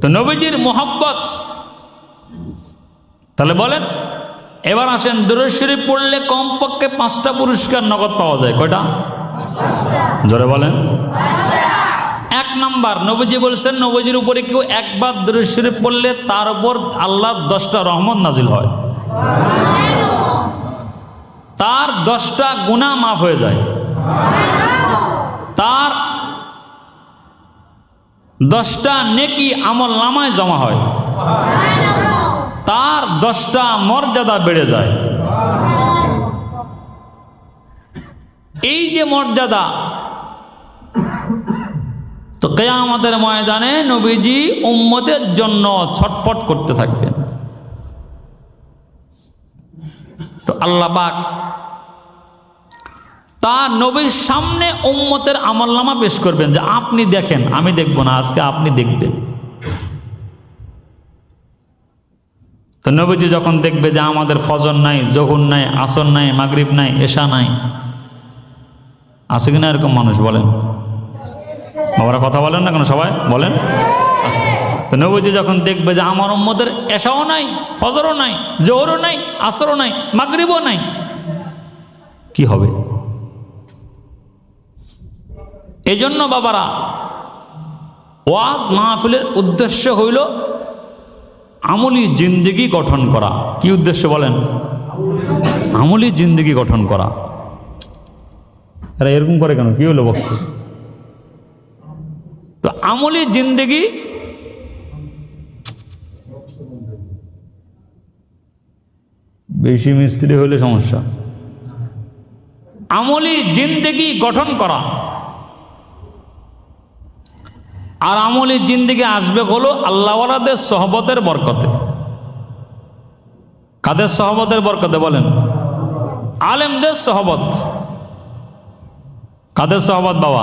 তো নবীজির মোহাব্বত। তাহলে বলেন, এবার আসেন দুরশ্বরী পড়লে কমপক্ষে পাঁচটা পুরস্কার নগদ পাওয়া যায়, কয়টা? জোরে বলেন। এক নাম্বার, নবীজি বলছেন, নবীজির উপরে কেউ একবার দুরশ্বরী পড়লে তার উপর আল্লাহ দশটা রহমত নাজিল হয়। তার দশটা গুণা মাফ হয়ে যায়। তার দশটা নেকি আমল নামায় জমা হয়। তার দশটা মর্যাদা বেড়ে যায়। এই যে মর্যাদা, তো কেয়ামতের ময়দানে নবীজি উম্মতের জন্য ছটফট করতে থাকবেন। তো আল্লাহ পাক তার নবীর সামনে উম্মতের আমলনামা পেশ করবেন যে, আপনি দেখেন, আমি দেখব না, আজকে আপনি দেখবেন। তো নবীজি যখন দেখবে যে আমাদের ফজর নাই, জহুর নাই, আসর নাই, মাগরিব নাই, এশা নাই, আছে কিনা এরকম মানুষ বলেন? বাবারা কথা বলেন না কেন সবাই? বলেন? আছে। তো নবীজি যখন দেখবে যে আমার উম্মদের এশাও নাই, ফজরও নাই, জোহরও নাই, আসরও নাই, মাগরিবও নাই, কি হবে? এই জন্য বাবারা ওয়াজ মাহফিলের উদ্দেশ্য হইল আমলি জিন্দগি গঠন করা। কি উদ্দেশ্য বলেন? আমলি জিন্দগি গঠন করা। এরা এরকম করে কেন? কি হলো বক্স? তো আমলি জিন্দগি বেশি মিস্ত্রি হলে সমস্যা। আমলি জিন্দগি গঠন করা। আর আমলি জিন্দিগি আসবে হলো আল্লাহওয়ালাদের সহবতের বরকতে। কাদের সহবতের বরকতে বলেন? আলেমদের সহবত। কাদের সহবত বাবা?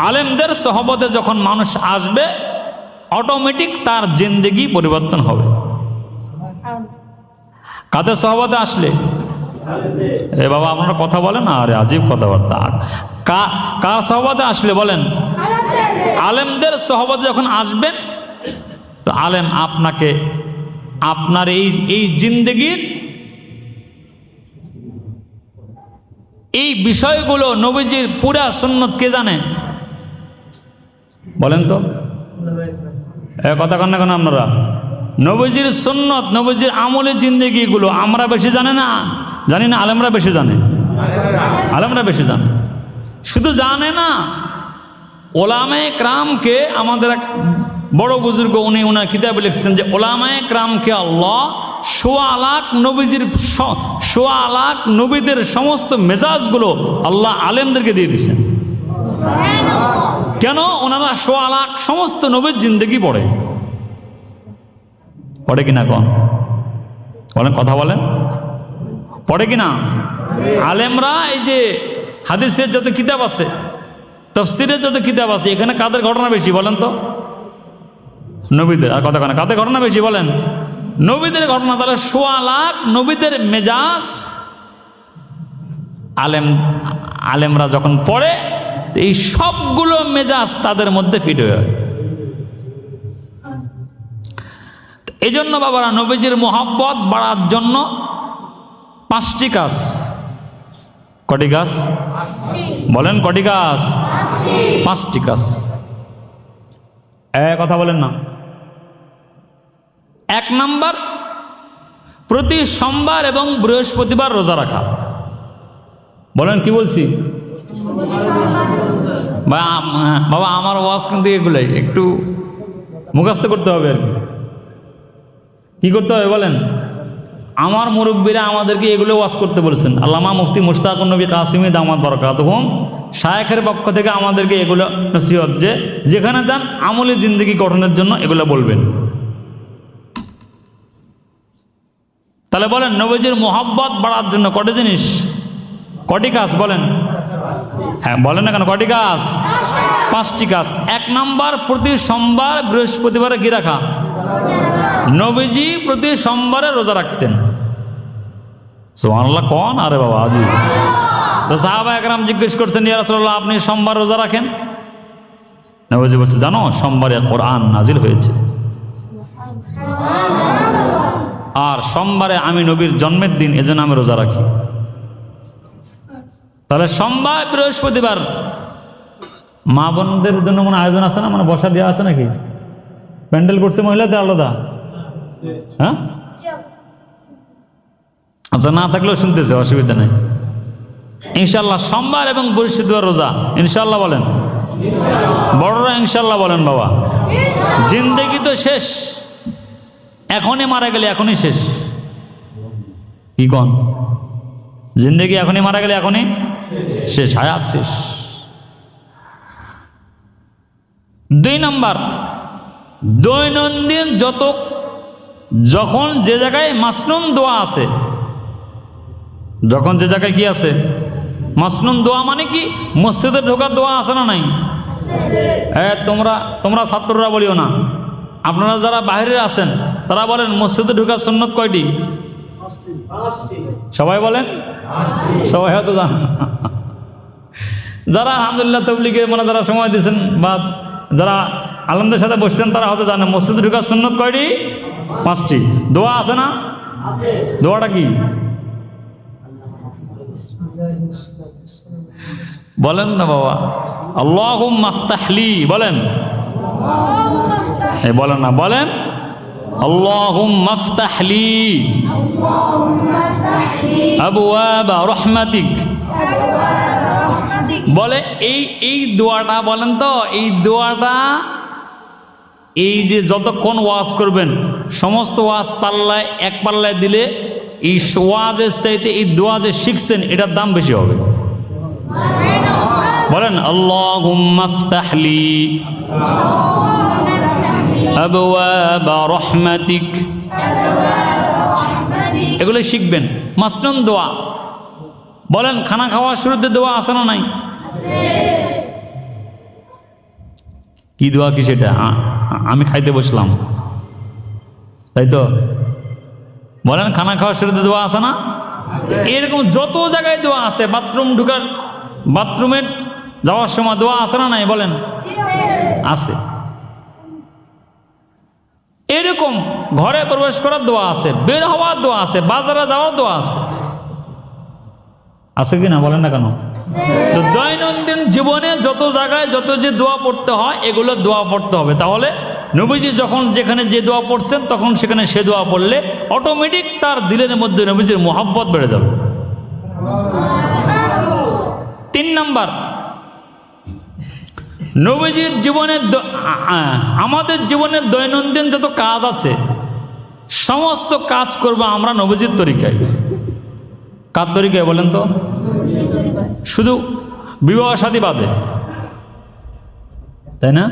আলেমদের সহবতে যখন মানুষ আসবে অটোমেটিক তার জিন্দিগি পরিবর্তন হবে। কাদের সহবতে আসলে? এ বাবা, আপনারা কথা বলেন আরে আজীব কথাবার্তা। কা- কার সহবাদে আসলে বলেন? আলেমদের সহবাদে যখন আসবেন, তো আলেম আপনাকে, আপনার এই এই জিন্দগির এই বিষয়গুলো নবীজির পুরা সুন্নত কে জানে? বলেন তো। কথা কন না কেন আপনারা? নবীজির সুন্নত, নবীজির আমলে জিন্দগিগুলো আমরা বেশি জানে না। জানি না, আলেমরা বেশি জানে। আলেমরা বেশি জানে। শুধু জানে না, ওলামায়ে ক্রামকে আমাদের এক বড় বুজুর্গ, উনি ওনার কিতাবে লিখছেন যে, ওলামায়ে ক্রামকে আল্লাহ সোয়া লাখ নবীজির সোয়া লাখ নবীদের সমস্ত মেজাজগুলো আল্লাহ আলেমদেরকে দিয়ে দিচ্ছেন কেন? ওনারা সোয়া লাখ সমস্ত নবীর জিন্দগি পড়ে। পড়ে কিনা কন? বলেন, কথা বলেন। পড়ে কিনা আলেমরা এই যে হাদিসের যত কিতাব আছে, তফসিরের যত কিতাব আছে, এখানে কাদের ঘটনা বেশি বলেন তো? নবীদের, আর কথা কেন কাদের ঘটনা বেশি বলেন? নবীদের ঘটনা তাহলে সোয়া লাখ নবীদের মেজাজ আলেম, আলেমরা যখন পড়ে এই সবগুলো মেজাজ তাদের মধ্যে ফিট হয়ে হয় এই জন্য বাবারা, নবীজির মোহাব্বত বাড়ার জন্য পাঁচটি কাজ কটি গাছ? বলেন কটি গাছ? পাঁচটি গাছ। কথা বলেন না। এক নাম্বার, প্রতি সোমবার এবং বৃহস্পতিবার রোজা রাখা। বলেন, কি বলছি? বাবা, আমার ওয়াজ কিন্তু এগুলোই, একটু মুখস্থ করতে হবে। কি করতে হবে, বলেন? আমার মুরব্বীরা আমাদেরকে এগুলো ওয়াজ করতে বলেছেন। আল্লামা মুফতি মুশতাক নবী কাসিমি দামাদ বরকাত হুম শায়েখের পক্ষ থেকে আমাদেরকে এগুলো নসিহত যে যেখানে যান আমলি জিন্দগি গঠনের জন্য এগুলো বলবেন। তাহলে বলেন, নবীজির মোহাব্বত বাড়ার জন্য কটি জিনিস? কটি কাজ বলেন? হ্যাঁ বলেন না কেন, কটি কাজ? পাঁচটি কাজ। এক নাম্বার, প্রতি সোমবার বৃহস্পতিবারে কি রাখা? নবীজি প্রতি সোমবারে রোজা রাখতেন। সোহানাল্লাহ কন? আরে বাবা, আজি। তো সাহাবা একরাম জিজ্ঞেস করছেন, ইয়া আপনি সোমবার রোজা রাখেন? নবীজি বলছে, জানো, সোমবারে কোরআন নাজিল হয়েছে। আর সোমবারে আমি নবীর জন্মের দিন, এজন্য আমি রোজা রাখি। তাহলে সোমবার, বৃহস্পতিবার মা বোনদের জন্য কোনো আয়োজন আছে না? মানে বসা দেওয়া আছে নাকি? প্যান্ডেল করছে মহিলাদের আলাদা। হ্যাঁ? আচ্ছা না থাকলেও শুনতেছে, অসুবিধা নেই। ইনশাল্লাহ সোমবার এবং বৃহস্পতিবার রোজা ইনশাল্লাহ বলেন। বড়রা ইনশাল্লাহ বলেন, বাবা। জিন্দেগি তো শেষ। এখনই মারা গেলে এখনই শেষ। কি কন? জিন্দেগি এখনই মারা গেলে এখনই শেষ, হায়াত শেষ। দুই নম্বর, দৈনন্দিন যত যখন যে জায়গায় মাসনুন দোয়া আছে, যখন যে জায়গায় কি আছে? মাসনুন দোয়া মানে কি? মসজিদে ঢোকার দোয়া আছে না নাই? হ্যাঁ তোমরা তোমরা ছাত্ররা বলিও না। আপনারা যারা বাইরে আছেন, তারা বলেন, মসজিদে ঢোকার সুন্নত কয়টি? সবাই বলেন? সবাই হয়তো জান। যারা আলহামদুলিল্লাহ তবলিগে মানে যারা সময় দিয়েছেন বা যারা আলমদের সাথে বসছেন, তারা হয়তো জানে মসজিদে ঢোকার সুন্নত কয়টি? পাঁচটি। দোয়া আছে না? দোয়াটা কি? বলেন না বাবা। আল্লাহ মাফতাহলি বলেন। বলেন না, বলেন। রহমাতিক। বলে, এই এই দোয়াটা, বলেন তো, এই দোয়াটা এই যে যতক্ষণ ওয়াজ করবেন, সমস্ত ওয়াজ পাল্লায়, এক পাল্লায় দিলে এই ওয়াজের চাইতে এই দোয়া যে শিখছেন, এটার দাম বেশি হবে। বলেন আল্লাহ এগুলো শিখবেন। মাসনুন দোয়া। বলেন, খানা খাওয়ার শুরুতে দোয়া আছে না নাই? কি দোয়া কি সেটা? আ- আমি খাইতে বসলাম। তাই তো? বলেন, খানা খাওয়ার শুরুতে দোয়া আছে না? এরকম যত জায়গায় দোয়া আছে, বাথরুম ঢুকার বাথরুমের যাওয়ার সময় দোয়া আছে না নাই? বলেন। আছে। এরকম ঘরে প্রবেশ করার দোয়া আছে, বের হওয়ার দোয়া আছে, বাজারে যাওয়ার দোয়া আছে। আছে কি না? বলেন না কেন? তো দৈনন্দিন জীবনে যত জায়গায় যত যে দোয়া পড়তে হয় এগুলো দোয়া পড়তে হবে। তাহলে নবীজি যখন যেখানে যে দোয়া পড়ছেন তখন সেখানে সে দোয়া পড়লে অটোমেটিক তার দিলের মধ্যে নবীজির মোহাব্বত বেড়ে যাবে। তিন নাম্বার নবীজির জীবনের আমাদের জীবনের দৈনন্দিন যত কাজ আছে সমস্ত কাজ করব আমরা নবীজির তরিকায়। কার তরিকায় বলেন তো? শুধু বিবাহ সাথী বাদে তাই না?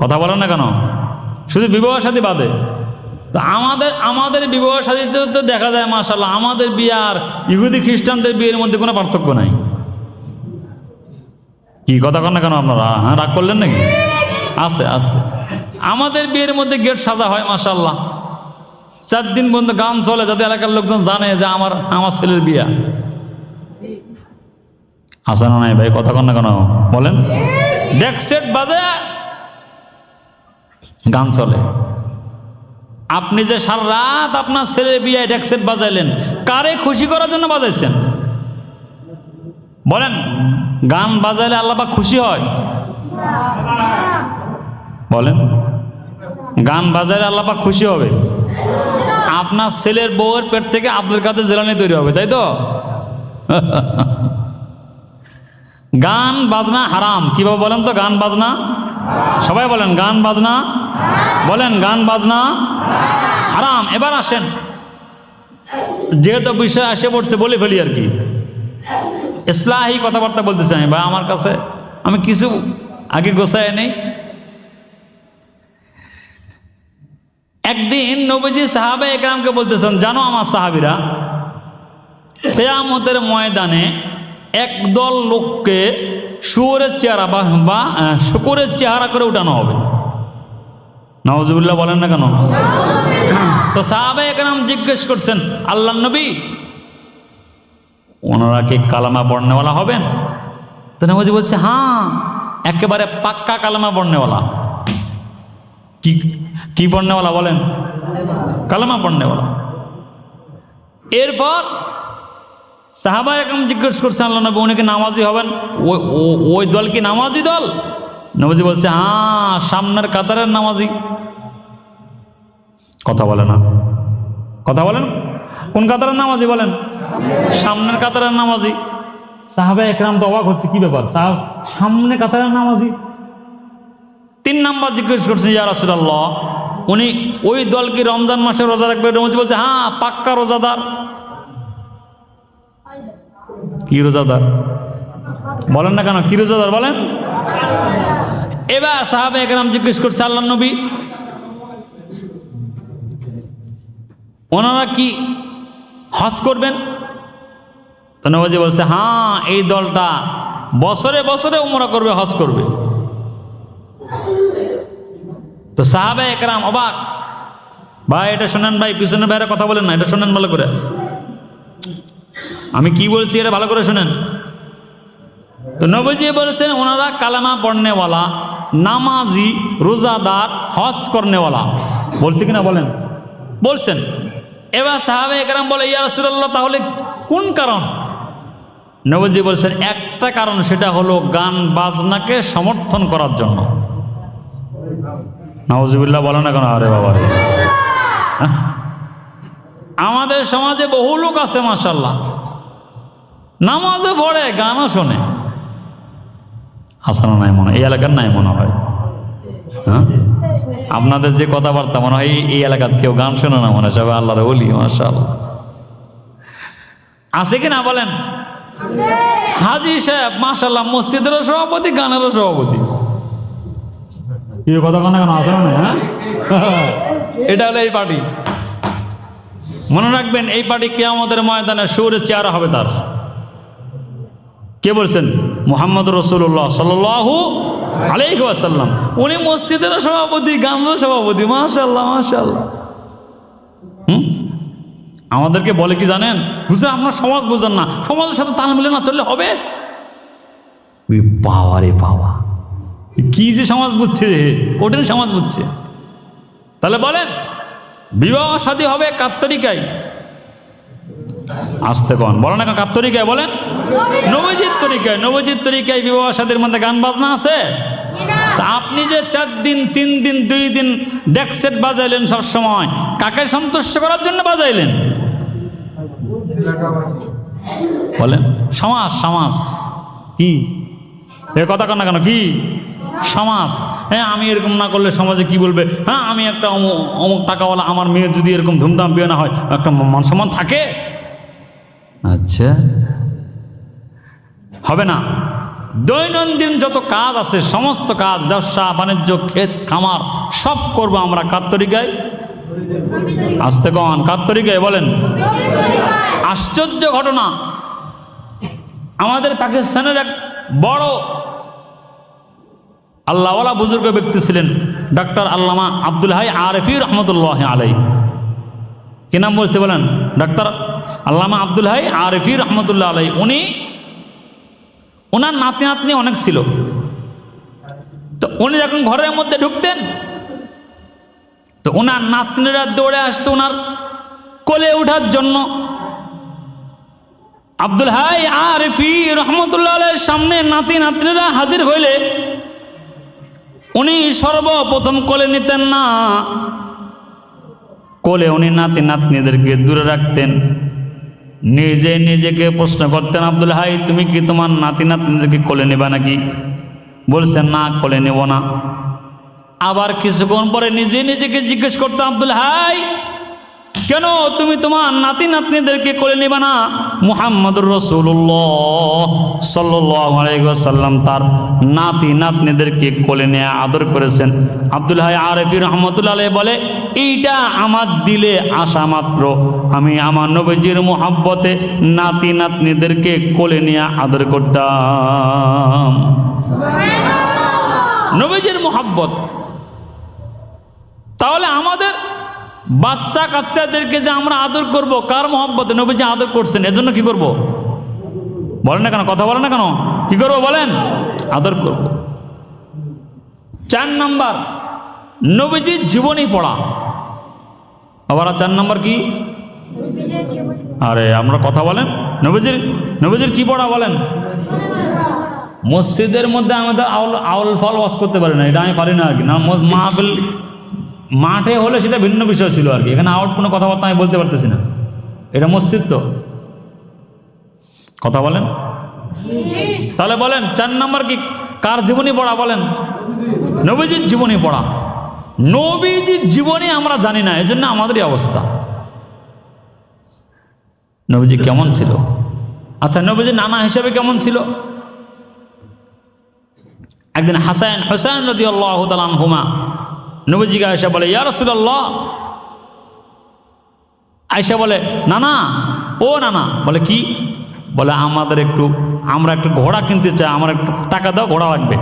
কথা বলেন না কেন? শুধু বিবাহ সাথী বাদে তো আমাদের আমাদের বিবাহ সাথীতে তো দেখা যায় মাসাল্লাহ আমাদের বিয়ে আর ইহুদি খ্রিস্টানদের বিয়ের মধ্যে কোনো পার্থক্য নাই। কি কথা কন না কেন আপনারা? হ্যাঁ রাগ করলেন নাকি? আছে আছে। আমাদের বিয়ের মধ্যে গেট সাজা হয় মাসাল্লাহ চার দিন পর্যন্ত গান চলে, যাতে এলাকার লোকজন জানে যে আমার আমার ছেলের বিয়া। আসে না নাই ভাই কথা কন না কেন? বলেন। ডেক সেট বাজে। গান চলে। আপনি যে সারা রাত আপনার ছেলের বিয়ে ডেক সেট বাজাইলেন কারে খুশি করার জন্য বাজাইছেন? বলেন গান বাজাইলে আল্লাপা খুশি হয়? বলেন গান বাজাইলে আল্লাপা খুশি হবে? আপনার ছেলের বউয়ের পেট থেকে আব্দুল কাদের জেলানি তৈরি হবে তাই তো? গান, বাজনা হারাম। কীভাবে বলেন তো গান, বাজনা? সবাই বলেন, গান, বাজনা? বলেন, গান, বাজনা? হারাম। এবার আসেন। যেহেতু বিষয় আসে পড়ছে, বলে ফেলি আর কি। ইসলাহি কথাবার্তা বলতেছি আমি। ভাই, আমার কাছে আমি কিছু আগে গোছায় নেই। একদিন নবীজি সাহাবে একরামকে বলতেছেন, জানো আমার সাহাবিরা, কেয়ামতের ময়দানে একদল লোককে শুয়োরের চেহারা বা বা শুকুরের চেহারা করে উঠানো হবে। নওয়াজুবিল্লাহ বলেন না কেন? তো সাহাবে একরাম জিজ্ঞেস করছেন আল্লাহ নবী ওনারা কি কালামা পড়নেওয়ালা হবেন? তো নবজি বলছে হ্যাঁ একেবারে পাক্কা কালামা পড়নেওয়ালা কি কি পড়নেওয়ালা বলেন? কালামা। পড়নেওয়ালা এরপর সাহাবা এরকম জিজ্ঞেস করছে, আল্লাহ নবী, উনি কি নামাজি হবেন? ওই ওই দল কি নামাজি দল? নবজি বলছে হ্যাঁ সামনের কাতারের নামাজি। কথা বলে না। কথা বলেন। কোন কাতারের নামাজি বলেন? সামনের কাতারের নামাজি। সাহাবা একরাম তো অবাক হচ্ছে, কি ব্যাপার? সাহাব, সামনে কাতারের নামাজি? তিন নাম্বার জিজ্ঞেস করছে, ইয়া রাসূলুল্লাহ, উনি, ওই দল কি রমজান মাসে রোজা রাখবে? নবজি বলছে হ্যাঁ পাক্কা রোজাদার। কি রোজাদার বলেন না কেন, কি রোজাদার বলেন? এবার সাহাবে একরাম জিজ্ঞেস করছে আল্লাহ নবী, ওনারা কি হজ করবেন? তো বলছে হ্যাঁ এই দলটা বছরে বছরে উমরা করবে, হজ করবে। তো সাহাবে একরাম অবাক, ভাই, এটা শোনেন ভাই, পিছনে বাইরে কথা বলেন না, এটা শোনেন ভালো করে। আমি কি বলছি এটা ভালো করে শোনেন? তো নবজি বলেছেন, ওনারা কালামা পড়নেওয়ালা, নামাজি, রোজাদার, হজ করনেওয়ালা। বলছি কিনা বলেন? বলছেন। এবার সাহাবে একরাম বলে, ইয়া রাসূলুল্লাহ, তাহলে কোন কারণ? নবজি বলছেন, একটা কারণ, সেটা হলো গান বাজনাকে সমর্থন করার জন্য। নওয়াজিবুল্লাহ বলে না কেন? আরে বাবা হ্যাঁ? আমাদের সমাজে বহু লোক আছে মাসাল্লাহ নামাজে পড়ে, গানও শোনে। হাসানো নাই মনে। এই এলাকার নাই মনে হয়। হ্যাঁ? আপনাদের যে কথাবার্তা মনে হয়, এই- এলাকার কেউ গান শোনে না মনে সবাই আল্লাহর বলি মাসাল আছে কি না বলেন? হাজি সাহেব মাসাল্লাহ মসজিদেরও সভাপতি, গানেরও সভাপতি। কথা কেন কেন, আছে না হ্যাঁ? এটা হলো এই পার্টি। মনে রাখবেন, এই পার্টি কে আমাদের ময়দানে সুরে চেয়ারা হবে তার। কে বলছেন? মোহাম্মদ রসুল্লাহ সাল্লাহু আলাইসাল্লাম উনি মসজিদের সভাপতি গানের সভাপতি মাশাল্লাহ মাশাল্লাহ হুম? আমাদেরকে বলে কি জানেন? বুঝলেন আপনার সমাজ বুঝেন না। সমাজের সাথে তাল মিলে না চললে হবে? ওই বাবা রে বাবা। কি যে সমাজ বুঝছে কঠিন সমাজ বুঝছে। তাহলে বলেন, বিবাহ শাদী হবে কার তরিকায় আসতে কন, বলেন না কার তরিকায় বলেন। নবজিৎ তরিকায় নবজিৎ তরিকায় বিবাহ শাদীর মধ্যে গান বাজনা আছে? তা আপনি যে চার দিন তিন দিন দুই দিন ডেকসেট বাজাইলেন সব সময় কাকে সন্তুষ্ট করার জন্য বাজাইলেন? বলেন সমাজ সমাজ। কি? এ কথা কেন কেন কি? সমাজ। হ্যাঁ আমি এরকম না করলে সমাজে কি বলবে? হ্যাঁ আমি একটা অমুক অমুক টাকাওয়ালা আমার মেয়ে যদি এরকম ধুমধাম বিয়ে না হয় একটা মান সম্মান থাকে? আচ্ছা। হবে না। দৈনন্দিন যত কাজ আছে, সমস্ত কাজ, ব্যবসা, বাণিজ্য, ক্ষেত, খামার, সব করব আমরা। কার তরিকায়? আসতে কন, কার তরিকায় বলেন? আশ্চর্য ঘটনা। আমাদের পাকিস্তানের এক বড় আল্লাহওয়ালা বুজুর্গ ব্যক্তি ছিলেন ডক্টর আল্লামা আব্দুল হাই আরফি রহমতুল্লাহ আলাই কি নাম বলছে বলেন? ডক্টর আল্লামা আব্দুল হাই আরফি রহমতুল্লাহ আলাই উনি ওনার নাতি নাতনি অনেক ছিল। তো উনি যখন ঘরের মধ্যে ঢুকতেন, তো ওনার নাতনিরা দৌড়ে আসতো ওনার কোলে ওঠার জন্য। আব্দুল হাই আরফি রহমতুল্লাহ সামনে নাতি নাতনিরা হাজির হইলে উনি সর্বপ্রথম কোলে নিতেন না। কোলে উনি নাতি নাতনিদেরকে দূরে রাখতেন। নিজে নিজেকে প্রশ্ন করতেন, আব্দুল হাই, তুমি কি তোমার নাতি নাতনিদেরকে কোলে নেবা নাকি? বলছেন, না, কোলে নেব না। আবার কিছুক্ষণ পরে নিজে নিজেকে জিজ্ঞেস করতাম আব্দুল হাই কেন তুমি তোমার নাতি নাতনিদেরকে কোলে নিবা না? মুহাম্মদুর রসুল্লাহ সাল্লাম তার নাতি নাতনিদেরকে কোলে নিয়ে আদর করেছেন। আব্দুল হাই আরফি রহমতুল্লাহ বলে এইটা আমার দিলে আসা মাত্র। আমি আমার নবীজির মোহাব্বতে নাতি নাতনিদেরকে কোলে নিয়ে আদর করতাম। নবীজির মোহাব্বত। তাহলে আমাদের বাচ্চা কাচ্চাদেরকে যে আমরা আদর করব, কার মোহাম্মতে নবীজি আদর করছেন, এজন্য কি করব? বলেন না কেন? কথা বলেন না কেন? কি করব বলেন? আদর করব। চার নাম্বার, নবীজির জীবনী পড়া। আবার চার নাম্বার কি? আরে, আমরা কথা বলেন? নবীজির নবীজির কি পড়া বলেন? মসজিদের মধ্যে আমি তো আউল আউল ফল ওয়াশ করতে পারি না, এটা আমি পারি না আর কি। না মাহফিল মাঠে হলে সেটা ভিন্ন বিষয় ছিল আর কি। এখানে আউট কোনো কথাবার্তা আমি বলতে পারতেছি না। এটা মসজিদ তো। কথা বলেন। তাহলে বলেন, চার নাম্বার কি? কার জীবনী পড়া বলেন? নবীজির জীবনী পড়া। নবীজির জীবনী আমরা জানি না, এজন্য আমাদেরই অবস্থা। নবীজি কেমন ছিল? আচ্ছা নবীজি নানা হিসাবে কেমন ছিল? একদিন হাসান, হোসেন রদি আল্লাহ হুমা নবীজিকে আয়সা বলে, ইয়া রসুল্লাহ আয়সা বলে, নানা, ও নানা। বলে, কি? বলে, আমাদের একটু, আমরা একটু ঘোড়া কিনতে চাই, আমার একটু টাকা দাও, ঘোড়া লাগবে।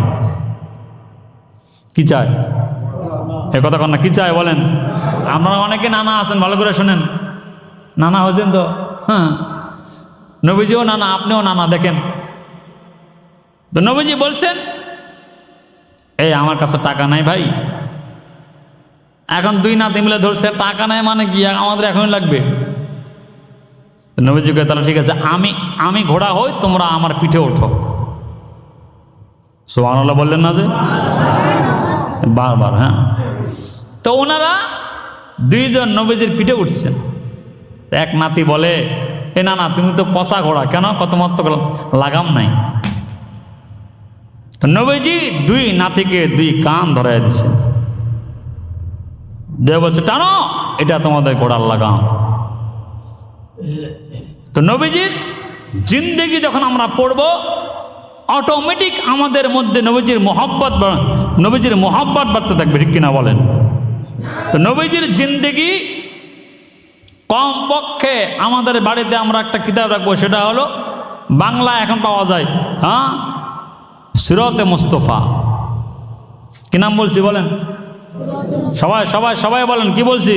কি চায়? এ কথা কন না, কি চাই বলেন? আপনারা অনেকে নানা আছেন, ভালো করে শোনেন। নানা হয়েছেন তো? হ্যাঁ। নবীজিও নানা, আপনিও নানা, দেখেন। তো নবীজি বলছেন, এই, আমার কাছে টাকা নাই ভাই। এখন দুই নাতি মিলে ধরছে, টাকা নাই মানে কি? আমাদের এখনই লাগবে। নবীজি কে তাহলে ঠিক আছে, আমি আমি ঘোড়া হই, তোমরা আমার পিঠে ওঠো। সোহানুল্লাহ বললেন না যে? বারবার হ্যাঁ। তো ওনারা দুইজন নবীজির পিঠে উঠছেন। এক নাতি বলে, এ না না, তুমি তো পচা ঘোড়া, কেন? কত মত লাগাম নাই। নবীজি দুই নাতিকে দুই কান ধরাই দিছে। দেব বলছে, টানো, এটা তোমাদের ঘোড়ার লাগাম। তো নবীজির জিন্দেগি যখন আমরা পড়ব অটোমেটিক আমাদের মধ্যে নবীজির মোহাব্বত নবীজির মোহাব্বত বাড়তে থাকবে, ঠিক কিনা বলেন? তো নবীজির জিন্দেগি কমপক্ষে আমাদের বাড়িতে আমরা একটা কিতাব রাখব, সেটা হলো বাংলা এখন পাওয়া যায় হ্যাঁ? সিরতে মুস্তফা। কি নাম বলছি বলেন? সবাই সবাই সবাই বলেন কি বলছি?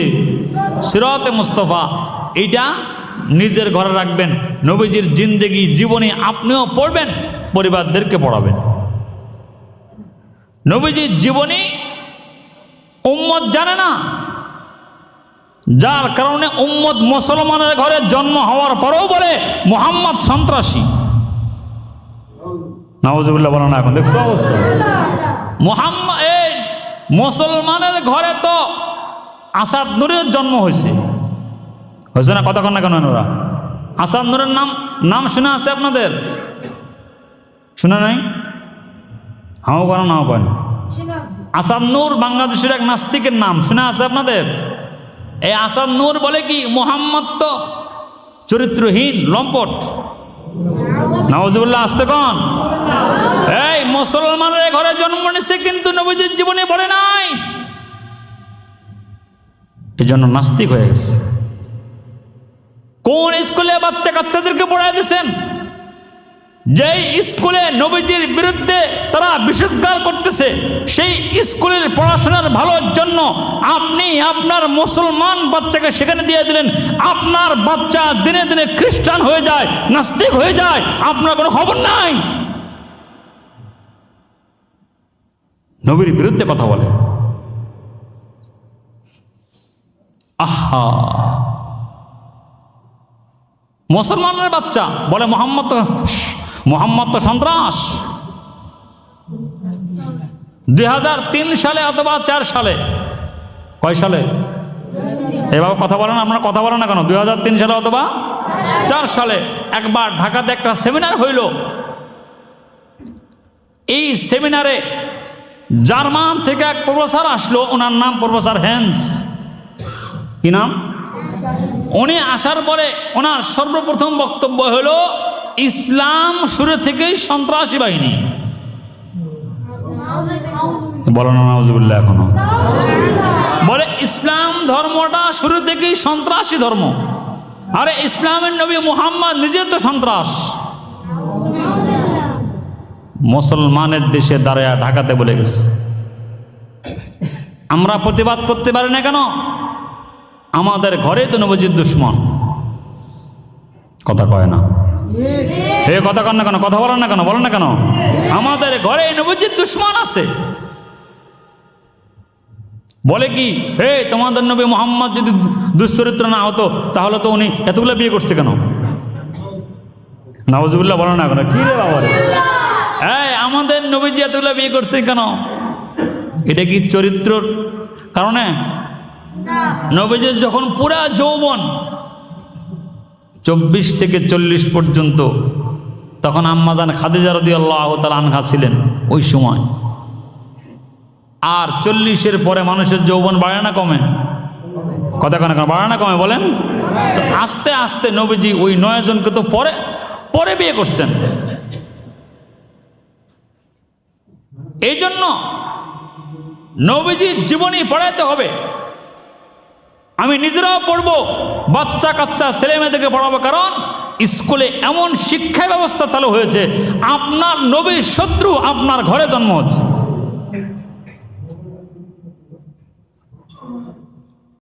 সিরতে মুস্তফা এইটা নিজের ঘরে রাখবেন। নবীজির জিন্দেগি জীবনী আপনিও পড়বেন পরিবারদেরকে পড়াবেন। নবীজির জীবনী উম্মত জানে না। যার কারণে উম্মত মুসলমানের ঘরে জন্ম হওয়ার পরেও বলে মোহাম্মদ সন্ত্রাসী। নওয়াজুবিল্লাহ বলো না এখন দেখছ অবস্থা? মোহাম্মদ এই মুসলমানের ঘরে তো আসাদ নূরের জন্ম হয়েছে। হয়েছে না কতক্ষণ না কেন ওরা আসাদ নুরের নাম নাম শুনে আছে আপনাদের? শুনে নাই? হাও করেন নাও করেন আসাদ নূর বাংলাদেশের এক নাস্তিকের নাম, শুনে আছে আপনাদের? এই আসাদ নূর বলে কি, মোহাম্মদ তো চরিত্রহীন, লম্পট। নওয়াজুল্লাহ আসতে কন। এই, মুসলমানের ঘরে জন্ম নিছে কিন্তু নবীজির জীবনে পড়ে নাই। এই জন্য নাস্তিক হয়ে গেছে। কোন স্কুলে বাচ্চা কাচ্চাদেরকে পড়ায় দিচ্ছেন যেই স্কুলে নবীজির বিরুদ্ধে তারা বিষোদ্গার করতেছে, সেই স্কুলের পড়াশোনার ভালোর জন্য আপনি আপনার মুসলমান বাচ্চাকে সেখানে দিয়ে দিলেন। আপনার বাচ্চা দিনে দিনে খ্রিস্টান হয়ে যায়, নাস্তিক হয়ে যায়, আপনার কোনো খবর নাই। নবীর বিরুদ্ধে কথা বলে। আহা। মুসলমানের বাচ্চা বলে, মোহাম্মদ মোহাম্মদ তো সন্ত্রাস। দুই হাজার তিন সালে অথবা চার সালে। কয় সালে? এভাবে কথা বলেন, আপনারা কথা বলেন না কেন? দু হাজার তিন সালে অথবা চার সালে। একবার ঢাকাতে একটা সেমিনার হইল। এই সেমিনারে জার্মান থেকে এক প্রফেসর আসলো, ওনার নাম প্রফেসর হ্যান্স কি নাম? উনি আসার পরে ওনার সর্বপ্রথম বক্তব্য হলো ইসলাম শুরু থেকেই সন্ত্রাসী বাহিনী। বলো না, নাউজুবিল্লাহ এখনও। বলে, ইসলাম ধর্মটা শুরু থেকেই সন্ত্রাসী ধর্ম। আরে, ইসলামের নবী মুহাম্মদ নিজে তো সন্ত্রাস। মুসলমানের দেশে দাঁড়ায় ঢাকাতে বলে গেছে। আমরা প্রতিবাদ করতে পারি না কেন? আমাদের ঘরে তো নবজিৎ দুশ্মন। কথা কয় না। হে কথা কন না কেন কথা বলেন না কেন বলেন না কেন? আমাদের ঘরে নবজিৎ দুশ্মন আছে। বলে কি হে তোমাদের নবী মোহাম্মদ যদি দুশ্চরিত্র না হতো তাহলে তো উনি এতগুলো বিয়ে করছে কেন? নওয়াজুবিল্লাহ বলো না কেন কি রে বাবা? এই আমাদের নবীজি এতগুলো বিয়ে করছে কেন? এটা কি চরিত্রর কারণে? নবীজি যখন পুরা যৌবন চব্বিশ থেকে চল্লিশ পর্যন্ত। তখন আম্মাজান খাদিজা রদি আল্লাহ আনহা ছিলেন ওই সময়। আর চল্লিশের পরে মানুষের যৌবন বাড়ে না কমে? কথা কেন? বাড়ে না কমে বলেন? আস্তে আস্তে নবীজি ওই নয় জনকে তো পরে পরে বিয়ে করছেন। এই জন্য নবীজির জীবনী পড়াইতে হবে। আমি নিজেরাও পড়ব। বাচ্চা কাচ্চা ছেলে মেয়েদেরকে পড়াবো। কারণ স্কুলে এমন শিক্ষা ব্যবস্থা চালু হয়েছে, আপনার নবীর শত্রু আপনার ঘরে জন্ম হচ্ছে।